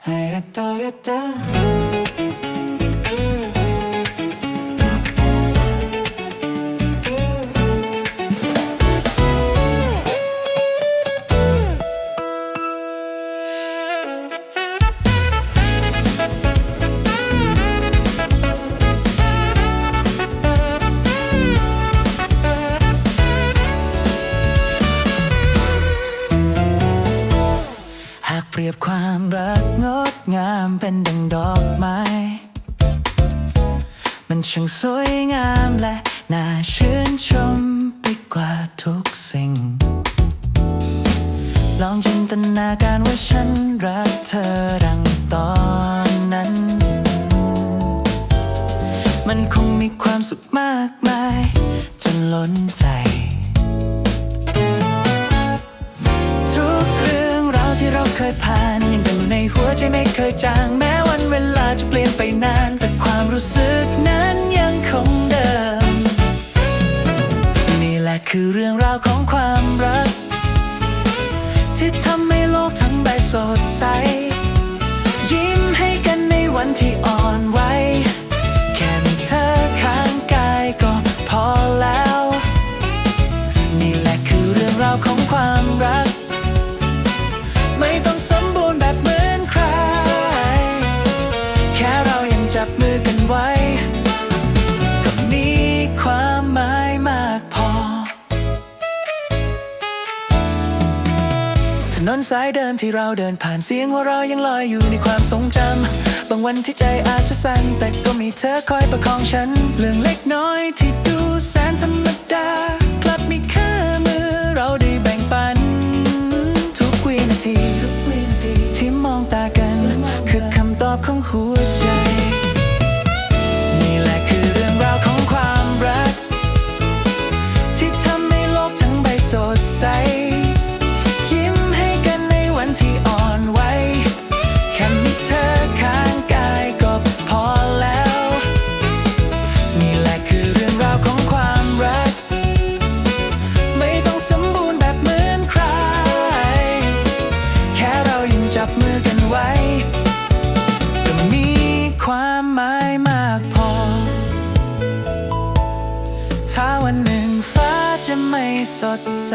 하얗다 했다. ากเปรียบความรักงดงามเป็นดังดอกไม้ มันช่างสวยงามและน่าชื่นชมไปกว่าทุกสิ่ง ลองจินตนาการว่าฉันรักเธอดังตอนนั้น มันคงมีความสุขมากมาย จนล้นใจ เคยผ่านยังอยู่ในหัวใจไม่เคยจาง แม้วันเวลาจะเปลี่ยนไปนาน แต่ความรู้สึกนั้นยังคงเดิม นี่แหละคือเรื่องราวของความรัก ที่ทำให้โลกทั้งใบสดใส ยิ้มให้กันในวันที่อ่อน นนสายเดิมที่เราเดินผ่านเสียงหัวเรายังลอยอยู่ในความทรงจำบางวันที่ใจอาจจะสั่นแต่ก็มีเธอคอยประคองฉัน เรื่องเล็กน้อยที่ดูแสนธรรมดา กลับมีค่าเมื่อเราได้แบ่งปัน ทุกวินาทีทุกวินาทีที่มองตากัน คือคำตอบของหัวใจนี่แสดใส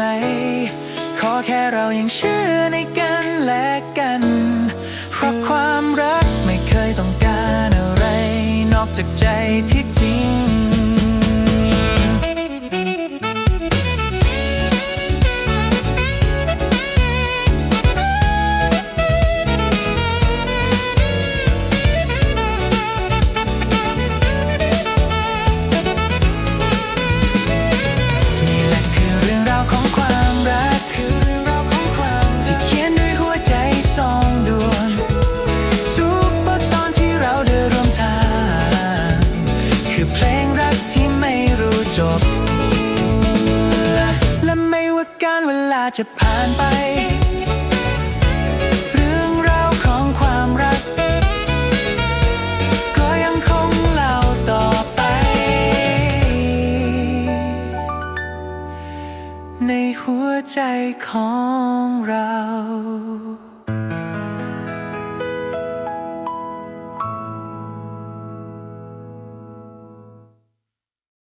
ขอแค่เรายังเชื่อในกันและกัน เพราะความรักไม่เคยต้องการอะไร นอกจากใจที่ เวลาจะผ่านไป เรื่องราวของความรัก ก็ยังคงเล่าต่อไป ในหัวใจของเรา